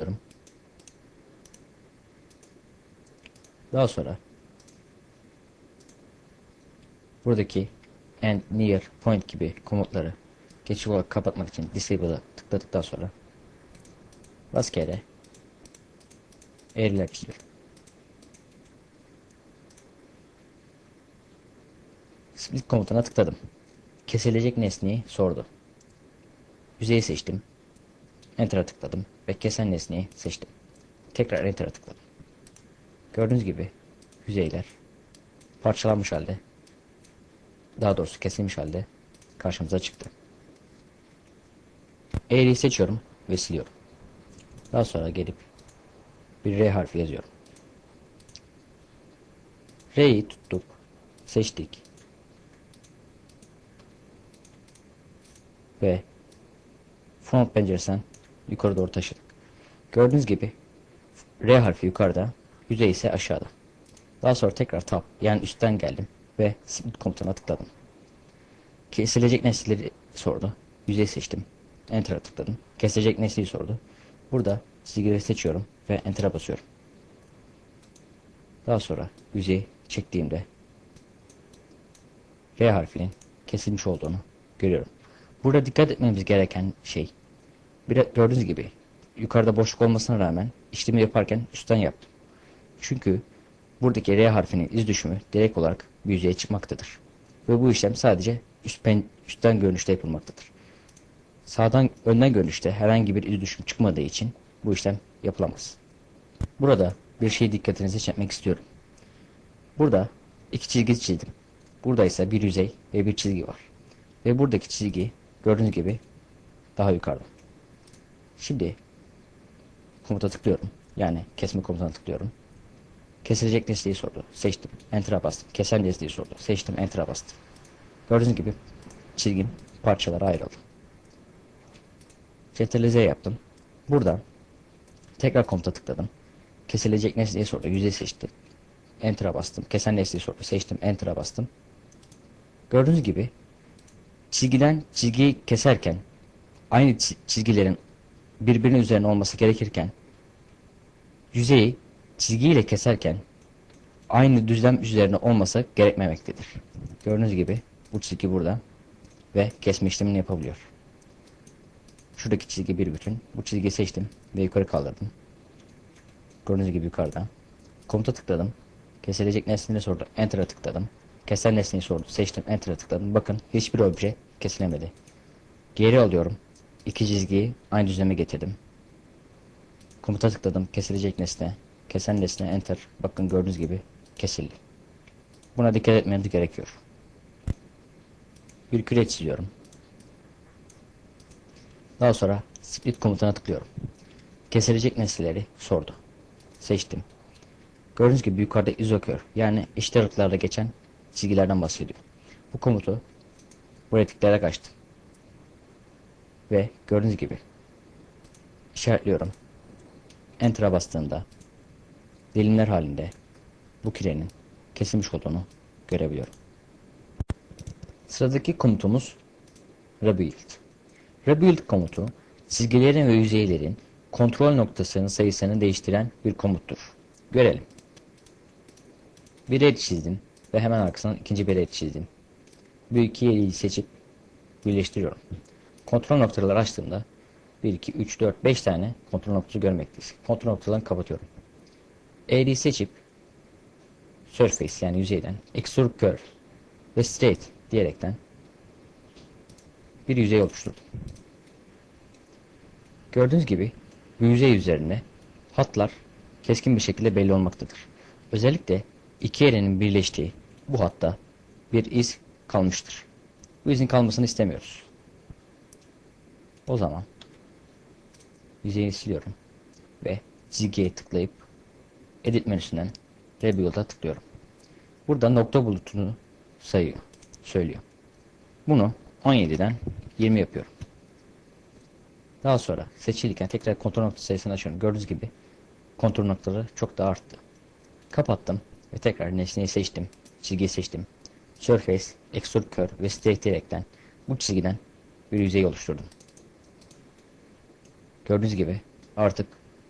tıklıyorum. Daha sonra buradaki and near point gibi komutları geçici olarak kapatmak için disable'a tıkladıktan sonra rastgele eğriler çiziyorum. Split komutuna tıkladım. Kesilecek nesneyi sordu. Yüzeyi seçtim. Enter'a tıkladım ve kesen nesneyi seçtim. Tekrar Enter'a tıkladım. Gördüğünüz gibi yüzeyler parçalanmış halde daha doğrusu kesilmiş halde karşımıza çıktı. Eğriyi seçiyorum ve siliyorum. Daha sonra gelip bir R harfi yazıyorum. R'yi tuttuk, seçtik ve front penceresinden yukarı doğru taşıdık. Gördüğünüz gibi R harfi yukarıda, yüzey ise aşağıda. Daha sonra tekrar tab yani üstten geldim ve split komutuna tıkladım. Kesilecek nesneleri sordu. Yüzey seçtim. Enter'a tıkladım. Kesilecek nesneyi sordu. Burada çizgileri seçiyorum ve Enter'a basıyorum. Daha sonra yüzeyi çektiğimde R harfinin kesilmiş olduğunu görüyorum. Burada dikkat etmemiz gereken şey bir, gördüğünüz gibi yukarıda boşluk olmasına rağmen işlemi yaparken üstten yaptım. Çünkü buradaki R harfinin iz düşümü direkt olarak bir yüzeye çıkmaktadır. Ve bu işlem sadece üst pen, üstten görünüşte yapılmaktadır. Sağdan önden görünüşte herhangi bir iz düşüm çıkmadığı için bu işlem yapılamaz. Burada bir şey dikkatinizi çekmek istiyorum. Burada iki çizgi çizdim. Burada ise bir yüzey ve bir çizgi var. Ve buradaki çizgi gördüğünüz gibi daha yukarıda. Şimdi komuta tıklıyorum. Yani kesme komutuna tıklıyorum. Kesilecek nesneyi sordu. Seçtim. Enter'a bastım. Kesen nesneyi sordu. Seçtim. Enter'a bastım. Gördüğünüz gibi çizgim parçalara ayrıldı. Centralize yaptım. Buradan tekrar komuta tıkladım. Kesilecek nesneyi sordu. Yüzey seçtim. Enter'a bastım. Kesen nesneyi sordu. Seçtim. Enter'a bastım. Gördüğünüz gibi çizgiden çizgiyi keserken aynı çizgilerin birbirinin üzerine olması gerekirken yüzeyi çizgiyle keserken aynı düzlem üzerine olması gerekmemektedir. Gördüğünüz gibi bu çizgi burada ve kesme işlemini yapabiliyor. Şuradaki çizgi bir bütün. Bu çizgiyi seçtim ve yukarı kaldırdım. Gördüğünüz gibi yukarıda. Komuta tıkladım. Kesilecek nesneyi sordu. Enter'a tıkladım. Kesen nesneyi sordu. Seçtim. Enter'a tıkladım. Bakın hiçbir obje kesilemedi. Geri alıyorum. İki çizgiyi aynı düzleme getirdim. Komuta tıkladım. Kesilecek nesne. Kesen nesne. Enter. Bakın gördüğünüz gibi kesildi. Buna dikkat etmeniz gerekiyor. Bir küre çiziyorum. Daha sonra split komutuna tıklıyorum. Kesilecek nesneleri sordu. Seçtim. Gördüğünüz gibi yukarıda izokör yani eşit aralıklarla geçen çizgilerden bahsediyor. Bu komutu buraya tıklayarak açtım. Ve gördüğünüz gibi işaretliyorum. Enter'a bastığında dilimler halinde bu kirenin kesilmiş olduğunu görebiliyorum. Sıradaki komutumuz Rebuild. Rebuild komutu çizgilerin ve yüzeylerin kontrol noktasının sayısını değiştiren bir komuttur. Görelim. Bir el çizdim ve hemen arkasından ikinci bir el çizdim. Bu iki eli seçip birleştiriyorum. Kontrol noktaları açtığımda 1, 2, 3, 4, 5 tane kontrol noktası görmekteyiz. Kontrol noktalarını kapatıyorum. Eğriyi seçip Surface yani yüzeyden Extrude Curve ve Straight diyerekten bir yüzey oluşturdum. Gördüğünüz gibi bu yüzey üzerinde hatlar keskin bir şekilde belli olmaktadır. Özellikle iki yerenin birleştiği bu hatta bir iz kalmıştır. Bu izin kalmasını istemiyoruz. O zaman yüzeyi siliyorum ve çizgiye tıklayıp edit menüsünden Rebuild'a tıklıyorum. Burada nokta bulutunu sayıyor, söylüyor. Bunu 17'den 20 yapıyorum. Daha sonra seçilirken tekrar kontrol nokta sayısını açıyorum. Gördüğünüz gibi kontrol noktaları çok daha arttı. Kapattım ve tekrar nesneyi seçtim. Çizgiyi seçtim. Surface, Extrude Curve ve Straight diyerekten bu çizgiden bir yüzey oluşturdum. Gördüğünüz gibi artık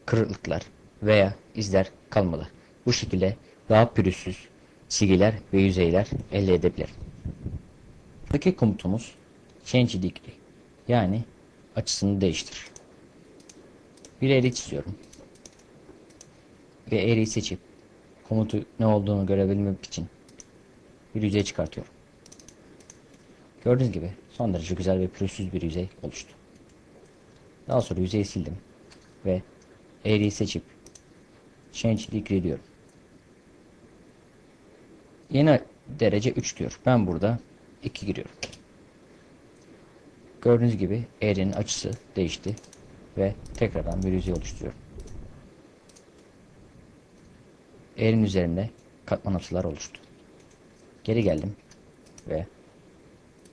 kırıklıklar veya izler kalmalı. Bu şekilde daha pürüzsüz çizgiler ve yüzeyler elde edebilirim. Buradaki komutumuz change degree yani açısını değiştir. Bir eğri çiziyorum. Ve eğriyi seçip komutu ne olduğunu görebilmek için bir yüzey çıkartıyorum. Gördüğünüz gibi son derece güzel ve pürüzsüz bir yüzey oluştu. Daha sonra yüzeyi sildim ve eğriyi seçip change degree diyorum. Yeni derece 3 diyor. Ben burada 2 giriyorum. Gördüğünüz gibi eğrinin açısı değişti ve tekrardan bir yüzey oluşturuyorum. Eğrinin üzerinde katman açılar oluştu. Geri geldim ve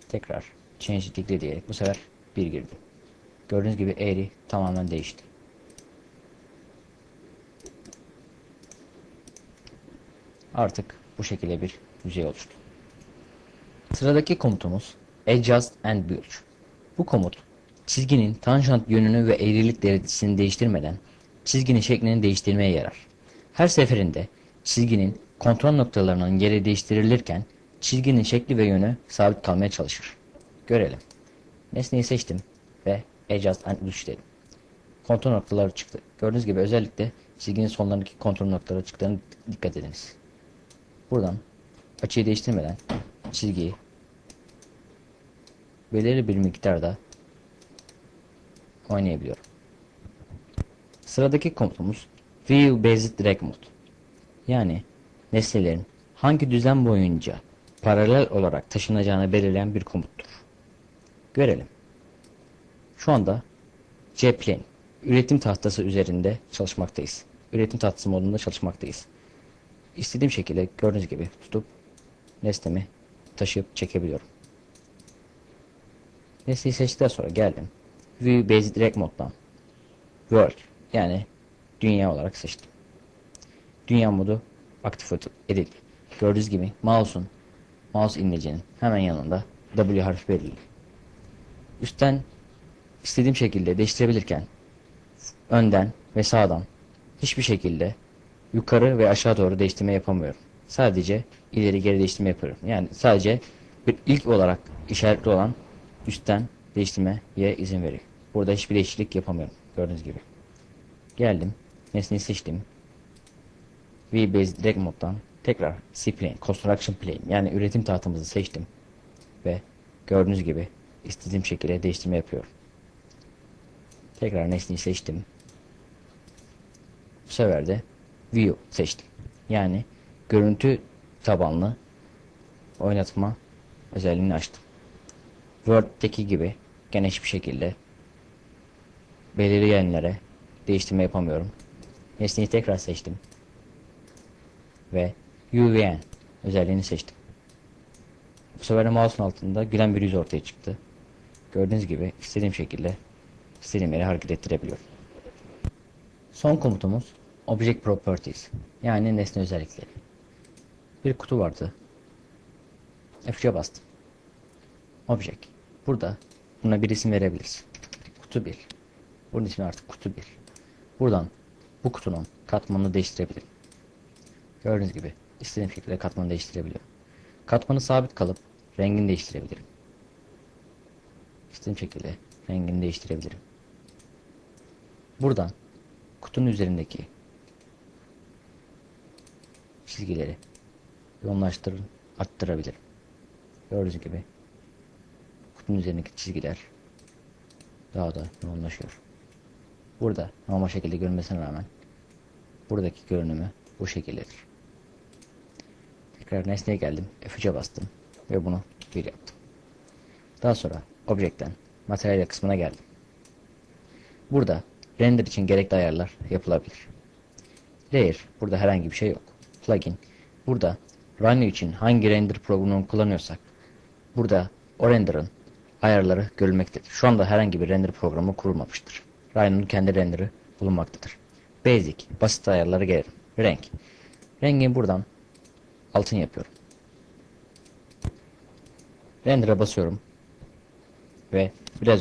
tekrar change degree diyerek bu sefer 1 girdim. Gördüğünüz gibi eğri tamamen değişti. Artık bu şekilde bir yüzey oluştu. Sıradaki komutumuz Adjust and Build. Bu komut çizginin tanjant yönünü ve eğrilik derecesini değiştirmeden çizginin şeklini değiştirmeye yarar. Her seferinde çizginin kontrol noktalarının yeri değiştirilirken çizginin şekli ve yönü sabit kalmaya çalışır. Görelim. Nesneyi seçtim Adjust and Build dedim. Kontrol noktaları çıktı. Gördüğünüz gibi özellikle çizginin sonlarındaki kontrol noktaları çıktığını dikkat ediniz. Buradan açıyı değiştirmeden çizgiyi belirli bir miktarda oynayabiliyorum. Sıradaki komutumuz View Based Drag Mode. Yani nesnelerin hangi düzen boyunca paralel olarak taşınacağını belirleyen bir komuttur. Görelim. Şu anda C-Plane üretim tahtası üzerinde çalışmaktayız. Üretim tahtası modunda çalışmaktayız. İstediğim şekilde gördüğünüz gibi tutup nesnemi taşıyıp çekebiliyorum. Nesneyi seçtikten sonra geldim. View Basic Direct moddan World yani dünya olarak seçtim. Dünya modu aktif edildi. Gördüğünüz gibi mouse'un mouse imlecinin hemen yanında W harfi belirli. Üstten istediğim şekilde değiştirebilirken önden ve sağdan hiçbir şekilde yukarı ve aşağı doğru değiştirme yapamıyorum. Sadece ileri geri değiştirme yapıyorum. Yani sadece bir ilk olarak işaretli olan üstten değiştirmeye izin veriyor. Burada hiçbir değişiklik yapamıyorum. Gördüğünüz gibi. Geldim. Nesneyi seçtim. VBase Direct moddan tekrar C plane, Construction plane yani üretim tahtamızı seçtim. Ve gördüğünüz gibi istediğim şekilde değiştirme yapıyorum. Tekrar nesneyi seçtim. Bu sefer de View seçtim. Yani görüntü tabanlı oynatma özelliğini açtım. Word'deki gibi gene hiçbir şekilde belirli yerlere değiştirme yapamıyorum. Nesneyi tekrar seçtim. Ve UVN özelliğini seçtim. Bu sefer de mouse'un altında gülen bir yüz ortaya çıktı. Gördüğünüz gibi istediğim şekilde yere hareket ettirebiliyorum. Son komutumuz Object Properties yani nesne özellikleri. Bir kutu vardı. F3'e bastım. Object. Burada buna bir isim verebiliriz. Kutu 1. Bunun ismi artık kutu 1. Buradan bu kutunun katmanını değiştirebilirim. Gördüğünüz gibi istediğim şekilde katmanı değiştirebiliyorum. Katmanı sabit kalıp rengini değiştirebilirim. İstediğim şekilde rengini değiştirebilirim. Buradan kutunun üzerindeki çizgileri yoğunlaştırır, arttırabilirim. Gördüğünüz gibi kutunun üzerindeki çizgiler daha da yoğunlaşıyor. Burada normal şekilde görünmesine rağmen buradaki görünümü bu şekildedir. Tekrar nesneye geldim. F3'e bastım ve bunu bir yaptım. Daha sonra Object'ten Materyal kısmına geldim. Burada render için gerekli ayarlar yapılabilir. Layer burada herhangi bir şey yok. Plugin burada Rhino için hangi render programını kullanıyorsak burada o render'ın ayarları görülmektedir. Şu anda herhangi bir render programı kurulmamıştır. Rhino'nun kendi render'ı bulunmaktadır. Basic, basit ayarları gelirim. Renk. Rengini buradan altın yapıyorum. Render'a basıyorum. Ve biraz